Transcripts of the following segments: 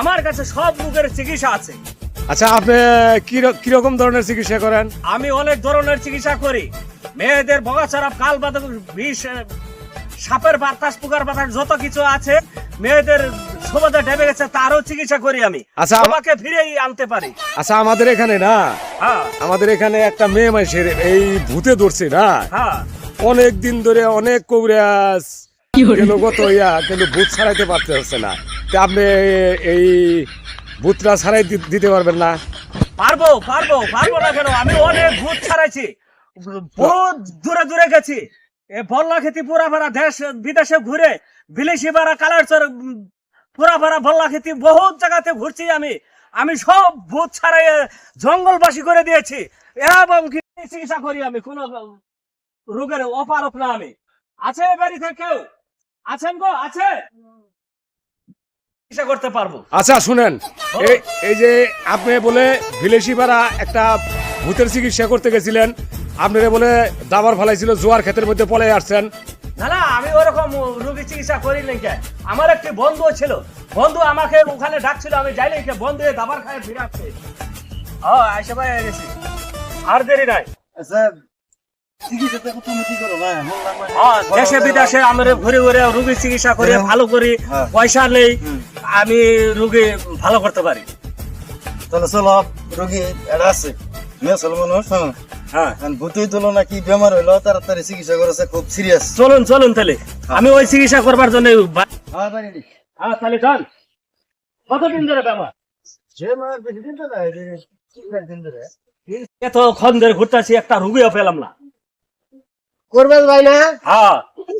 আমার কাছে সব রোগের চিকিৎসা আছে। আচ্ছা আপনি কি কীরকম ধরনের চিকিৎসা করেন? আমি অনেক ধরনের চিকিৎসা করি। মেয়েদের বগাছাড়া কাল বাদক বিষ সাপের বাতাস পোকার বাতাস যত কিছু আছে মেয়েদের সমাজে ডেবে গেছে তারও চিকিৎসা করি আমি। আচ্ছা, আমাকে ফিরেই আনতে পারি। আচ্ছা আমাদের এখানে না হ্যাঁ। আমাদের এখানে একটা মেয়ে মানুষের এই ভূতে ধরছে না। হ্যাঁ। অনেক দিন ধরে অনেক কবিরাজ। কেন গত ইয়া? কিন্তু ভূত ছাড়াইতে পারতে হচ্ছে না। তা আপনি এই ভূতটা ছাড়াই দিতে পারবেন না। পারব পারব পারব না কেন? আমি অনেক ভূত ছাড়াইছি। বহুত দূরে দূরে গেছি। এ বল্লা খেতি পুরা ভরা দেশ বিদেশে ঘুরে বিলেসি পাড়া কালারচর পুরা ভরা বল্লা খেতি বহুত জায়গাতে ঘুরছি আমি। আমি সব ভূত ছাড়াই জঙ্গলবাসী করে দিয়েছি। এবং কি চিকিৎসা করি আমি? কোন রোগের অপারক না আমি আছে বাড়িতে কেউ? আছেন গো আছে? চিকিৎসা করতে পারব। আচ্ছা শুনেন এই এই যে আপনি বলে একটা ভূতের চিকিৎসা করতে গেছিলেন আপনারা বলে দাবার ফেলাইছিল জোয়ার ক্ষেতের মধ্যে পলে আসছেন। না না আমি ওরকম রোগী চিকিৎসা করি নাই আমার একটি বন্ধু ছিল। বন্ধু আমাকে ওখানে ডাকছিল আমি যাই নাই বন্ধু দাবার খায় আইসা ভাই গেছি আর দেরি নাই। দেশে বিদেশে আমরা ঘুরে ঘুরে রোগী চিকিৎসা করে হ্যাঁ। ভালো করি হ্যাঁ। পয়সা নেই আমি রোগী ভালো করতে পারি। তাহলে চলো রোগী এটা আছে। হ্যাঁ। হ্যাঁ। বেমার হইল তাড়াতাড়ি চিকিৎসা করেছে খুব সিরিয়াস চলুন চলুন তাহলে। আমি ওই চিকিৎসা করবার জন্য হ্যাঁ হ্যাঁ তাহলে চল। কতদিন ধরে ধরে ঘুরতেছি একটা রুগীও পেলাম না। করবেন ভাই না? হ্যাঁ।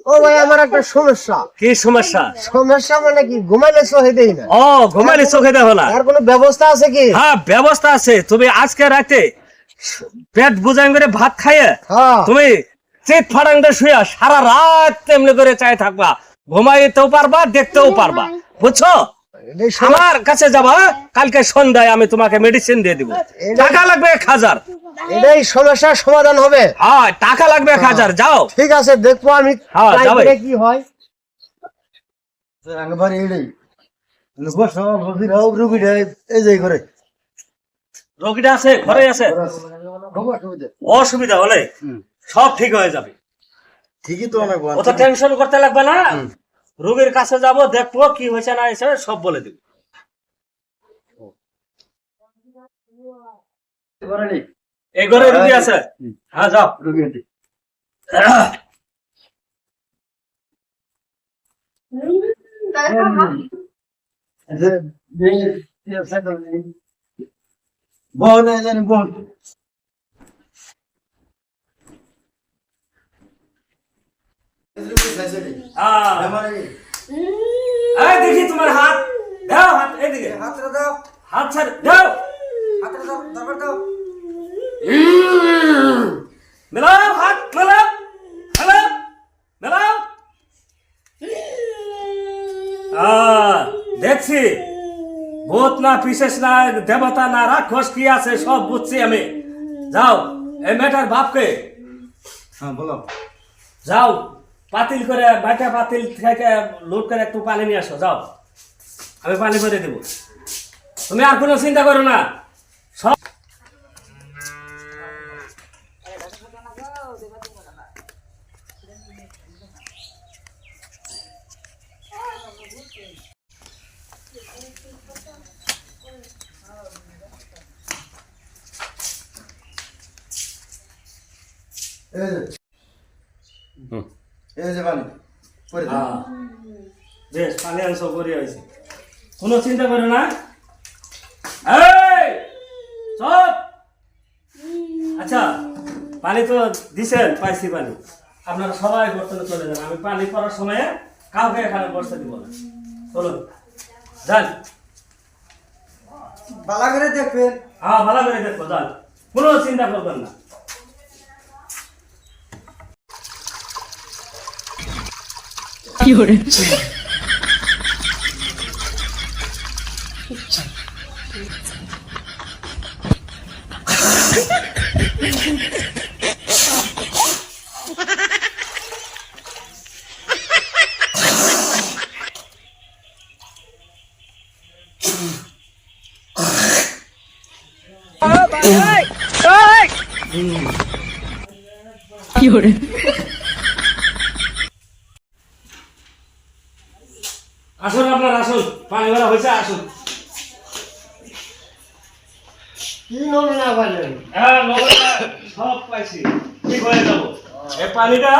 ও ভাই আমার একটা সমস্যা। কি সমস্যা? সমস্যা মানে কি ঘুমাইলে সহে দেই না। ও ঘুমালি চোখে দেখো না। আর কোনো ব্যবস্থা আছে কি? হ্যাঁ ব্যবস্থা আছে। তুমি আজকে রাতে পেট বুঝাই করে ভাত খাইয়ে হ্যাঁ। তুমি চেত ফাড়াঙ্গে শুয়ে সারা রাত তেমনি করে চাই থাকবা। ঘুমাইতেও পারবা দেখতেও পারবা। বুঝছ? আমার কাছে যাবা কালকে সন্ধ্যায় আমি তোমাকে মেডিসিন দিয়ে দিব। টাকা লাগবে এক হাজার। এটাই সমস্যার সমাধান হবে। হ্যাঁ টাকা লাগবে এক হাজার যাও। ঠিক আছে দেখব আমি হ্যাঁ, কি হয়। একবার এইটাই বসো বসির হোক রুগীটা এই যে করে রোগীটা আছে ঘরে আছে। অসুবিধা হলে সব ঠিক হয়ে যাবে। ঠিকই তো অনেক টেনশন করতে লাগবে না। রোগীর কাছে যাব দেখব কি হয়েছে না হয়েছে সব বলে দিব। এই ঘরে রুগী আছে? হ্যাঁ যাও। যে, এই- এই সাইকেল নেই। বল এই জানি বল হ্যাঁ এই দেখি তোমার হাত। দাও হাত এইদিকে। হাত ছাড় দাও। মেলাও হাত মেলাও মেলাও মেলাও। দেখছি। ভূত না পিসেস না দেবতা না রাক্ষস কি আছে সব বুঝছি আমি। যাও এই মেয়েটার বাপকে। হ্যাঁ বলো। যাও। পাতিল করে বাটা পাতিল থেকে লোড করে একটু পানি নিয়ে আসো যাও। আমি পানি করে দেবো। তুমি আর কোনো চিন্তা করো না। সব যে। এই যে পানি করে হ্যাঁ। বেশ পানি হয়েছে কোনো চিন্তা করো না। এই চপ। আচ্ছা পানি তো দিছেন পাইছি পানি। আপনারা সবাই বর্তমানে চলে যান। আমি পানি পড়ার সময় কাউকে এখানে বসতে দিব না। চলুন যান। বালা করে দেখবেন। হ্যাঁ ভালো করে দেখো যান। কোনো চিন্তা করবেন না। 夜。っち夜。আসুন আপনার আসুন। পানি ভরা হয়েছে আসুন। কি নমুনা পাইলেন? হ্যাঁ সব পাইছি। ঠিক হয়ে যাব? এই পানিটা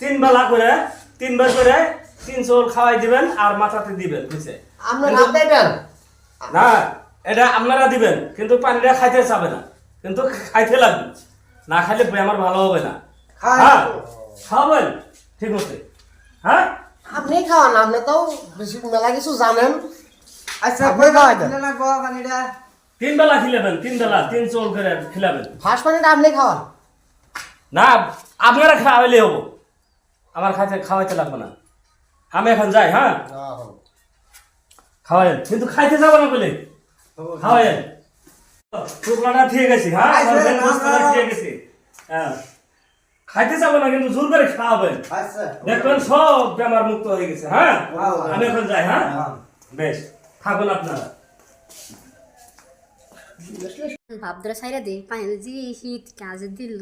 তিন বেলা করে তিনবার করে তিন চোল খাওয়াই দিবেন আর মাথাতে দিবেন বুঝছে? না এটা আপনারা দিবেন কিন্তু পানিটা খাইতে চাবে না। কিন্তু খাইতে লাগবে। না খাইলে আমার ভালো হবে না। হ্যাঁ খাওয়াবেন ঠিক মতো হ্যাঁ? আপনি খাওয়ান আপনি তো বেশি মেলা কিছু জানেন। আচ্ছা আপনি খাওয়াই দেন। না গো পানিটা তিন বেলা খিলাবেন তিন বেলা তিন চোল করে খিলাবেন। ফার্স্ট পানিটা আপনি খাওয়ান। না আপনারা খাওয়াইলে হব। আমার খাইতে খাওয়াইতে লাগবে না। আমি এখন যাই হ্যাঁ? খাওয়াইন কিন্তু খাইতে যাব না বলে টুকরাটা হ্যাঁ? আচ্ছা, আমার বেল না, বস্তাটা না। দিয়ে গেছি। হ্যাঁ। খাইতে যাব না কিন্তু জোর করে খাওয়াবেন। আচ্ছা। দেখবেন সব বেমার মুক্ত হয়ে গেছে হ্যাঁ। আমি এখন যাই হ্যাঁ? হ্যাঁ। বেশ থাকুন আপনারা। ভাবদারা সাইরা দে জি শীত কাজ দিল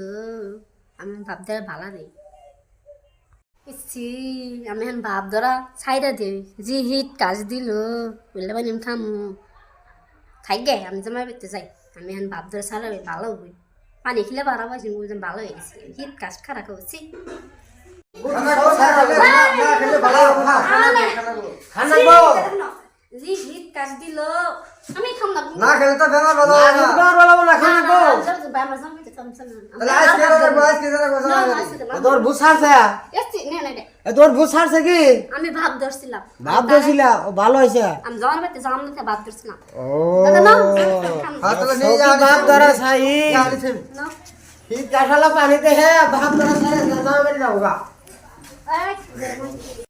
আমি ভাবদারা ভালা নেই। ইসি আমি এখন ভাবদারা সাইরা দে জি হিট কাজ দিল বললে বানি খাম। খাই গে আমি জমা পেতে যাই আমি এখন ভাবদারা সারা ভালো হই। পানি খেলে বাড়া পাইছি বুঝলাম ভালো হয়ে গেছে হিট কাজ খারাপ হচ্ছে খানা গো না না জি হিট কাজ দিল আমি খাম না না খেলে তো না না গো এ তোর কি আমি ভাব ধরছিলাম ভাব ও ভালো হয়েছে আমি জমান পেতে জমান পেতে ভাব ধরছিলাম ও হ্যাঁ তাহলে নিয়ে যা ভাব ধরা ছাই নাও শীত কাঁঠালা পানিতে হে ভাব ধরা